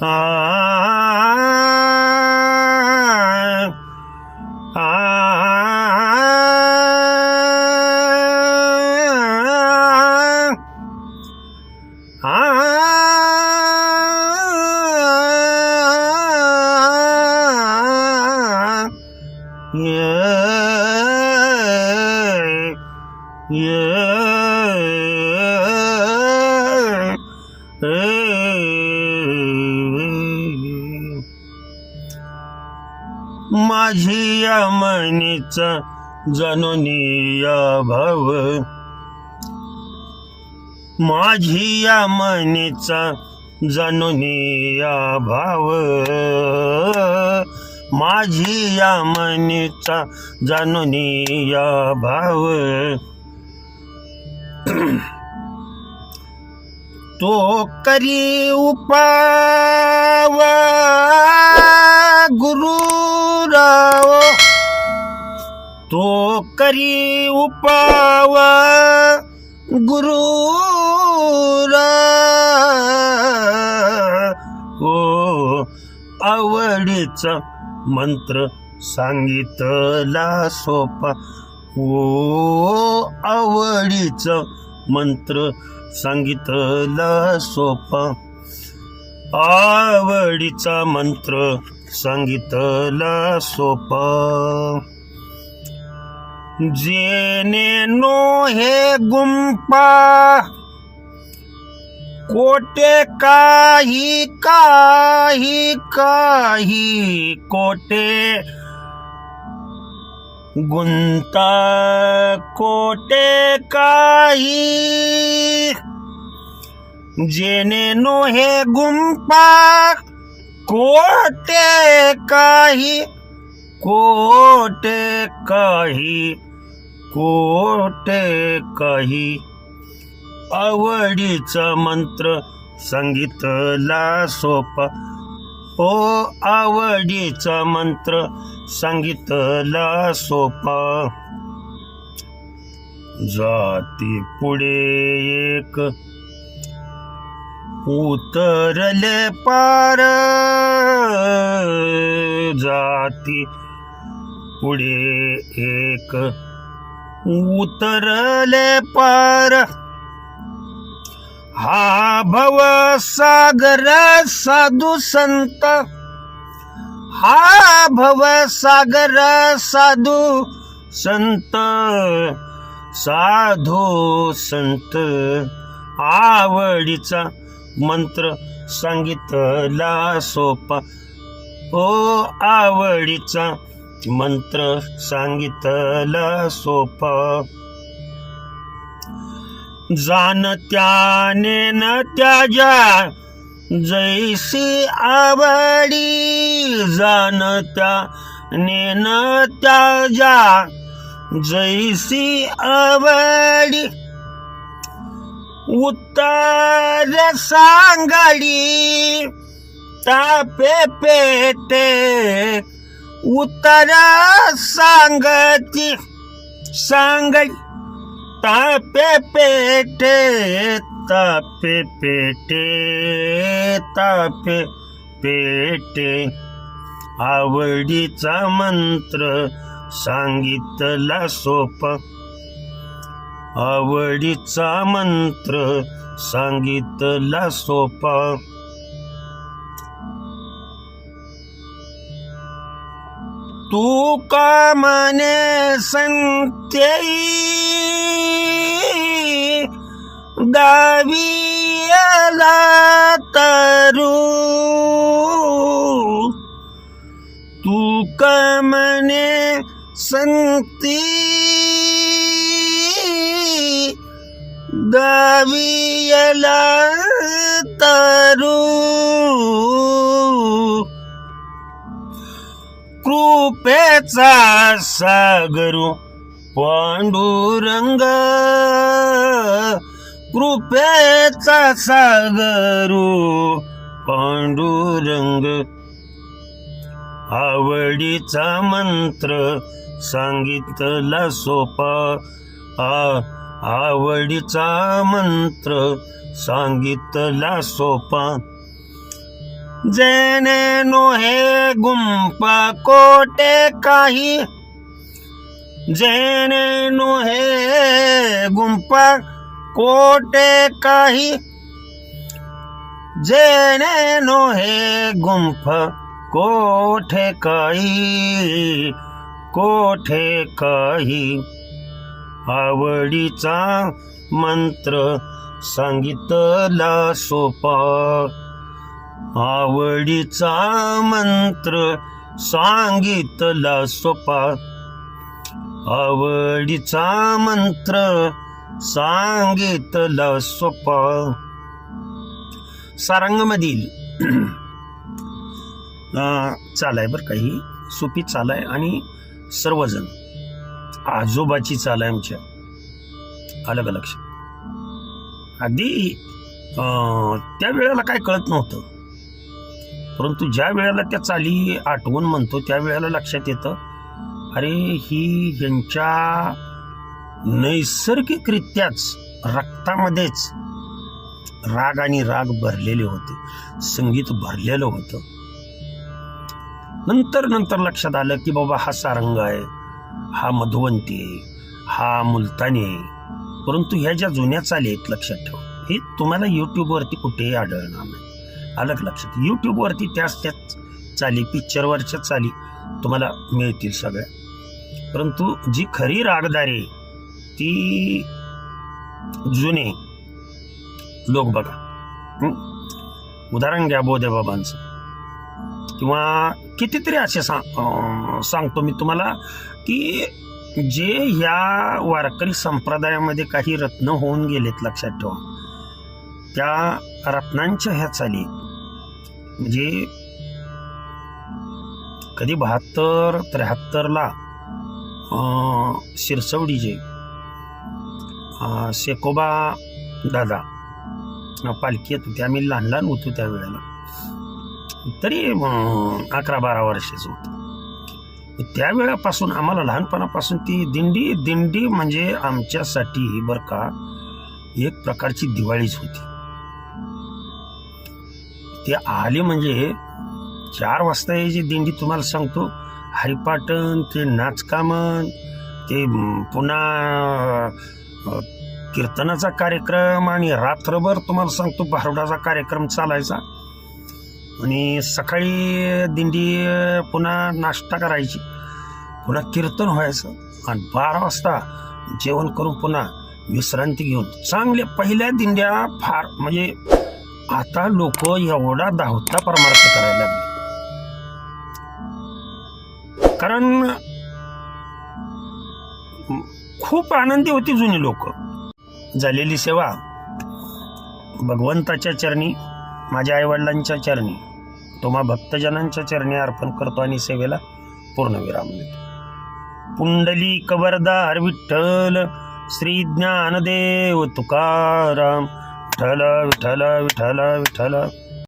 आ माझी या मनीचा जननीया भव. माझी या मनीचा जननीया भाव. माझी या मनीचा जननीया भाव. तो करी उपाव गुरुराव तो करी उपाव. गुरु हो आवडीचा मंत्र सांगितला सोपा. हो, ओ आवडीचा मंत्र सांगितला सोपा. आवडीचा मंत्र सांगितलं सोपा. जेने नो हे गुंपा कोटे काही काही काही कोटे गुंता कोटे काही. जेने नो हे गुंपा कोटे काही कोटे काही कोटे काही. आवडीचा मंत्र सांगितला सोपा. ओ आवडीचा मंत्र सांगितला सोपा. जाती पुढे एक उतरले पार जाती. पुढे एक उतरले पार. हा भव सागर साधू संत. हा भव सागर साधू संत. साधू संत आवडीचा मंत्र सांगितला सोपा. ओ आवडीचा मंत्र सांगितला सोपा. जाण त्याने न त्याच्या जैसी आवडी जाण नेन न त्याच्या जैसी आवडी. उत्तर सांगडी तापे पेटे. उत्तर सांगती सांगली तापे पेटे तापे पेटे तापे पेटे. आवडीचा मंत्र सांगितला सोपा. आवडीचा मंत्र सांगितला सोपा. तू का म्हणे संते दावियाला तरू. तू का मने संती दावियाला तरू कृपेचा सागरू पांडुरंग कृपेचा सागरू पांडुरंग आवडीचा मंत्र सांगितला सोपा आ आवडीचा मंत्र सांगितला सोपा. जेने नोहे गुंप कोटे काही. जेने नोहे गुंप कोटे काही. जेने नोहे गुंफा कोठे काही कोठे काही. आवडीचा मंत्र सांगितला सोपा. आवडीचा मंत्र सांगितला सोपा. आवडीचा मंत्र सांगितला सोपा. सारंगमधील चालाय बरं काही सोपी चाल आहे आणि सर्वजण. आजोबाची चाल आहे आमच्या. आलं का लक्षात अगदी अं, त्या वेळेला काय कळत नव्हतं. परंतु ज्या वेळेला त्या चाली आठवून म्हणतो त्या वेळेला लक्षात येतं अरे ही यांच्या नैसर्गिकरित्याच रक्तामध्येच राग आणि राग भरलेले होते. संगीत भरलेलं होतं. नंतर नंतर लक्षात आलं की बाबा हा सारंग आहे. हा मधुवंती आहे हा मुलतानी आहे. परंतु ह्या ज्या जुन्या चाली आहेत लक्षात ठेवा. हे तुम्हाला यूट्यूबवरती कुठेही आढळणार नाही. अलग लक्षात. यूट्यूबवरती त्याच त्याच चाली पिक्चरवरच्या चाली तुम्हाला मिळतील सगळ्या. परंतु जी खरी रागदारी आहे, ती जुने लोक बघा. उदाहरण घ्या बोधे बाबांचं. किंवा कितीतरी असे सांग सांगतो मी तुम्हाला. की जे ह्या वारकरी संप्रदायामध्ये काही रत्न होऊन गेलेत लक्षात ठेवा. त्या रत्नांच्या ह्या चाली म्हणजे कधी बहात्तर त्र्याहत्तरला शिरसवडीचे शेकोबा दादा पालखी येत होती. आम्ही लहान लहान होतो त्यावेळेला तरी अकरा बारा वर्षाचं होतं. त्यावेळापासून आम्हाला लहानपणापासून ती दिंडी दिंडी म्हणजे आमच्यासाठी बरं का एक प्रकारची दिवाळीच होती. ते आले म्हणजे चार वाजता यायची दिंडी तुम्हाला सांगतो हरिपाटन ते नाचकामन ते पुन्हा कीर्तनाचा कार्यक्रम आणि रात्रभर तुम्हाला सांगतो भारुडाचा कार्यक्रम चालायचा. आणि सकाळी दिंडी पुन्हा नाश्ता करायची. पुन्हा कीर्तन व्हायचं. आणि बारा वाजता जेवण करून पुन्हा विश्रांती घेऊन. चांगल्या पहिल्या दिंड्या फार म्हणजे आता लोक एवढा दाहुता परमार्थ करायला लागले. कारण खूप आनंदी होती जुनी लोक. झालेली सेवा भगवंताच्या चरणी माझ्या आईवडिलांच्या चरणी. तुम्हा भक्तजनांच्या चरणी अर्पण करतो आणि सेवेला पूर्णविराम देतो. पुंडली कबरदार विठ्ठल श्री ज्ञानदेव तुकाराम. विठ्ठल विठ्ठल विठ्ठल विठ्ठल.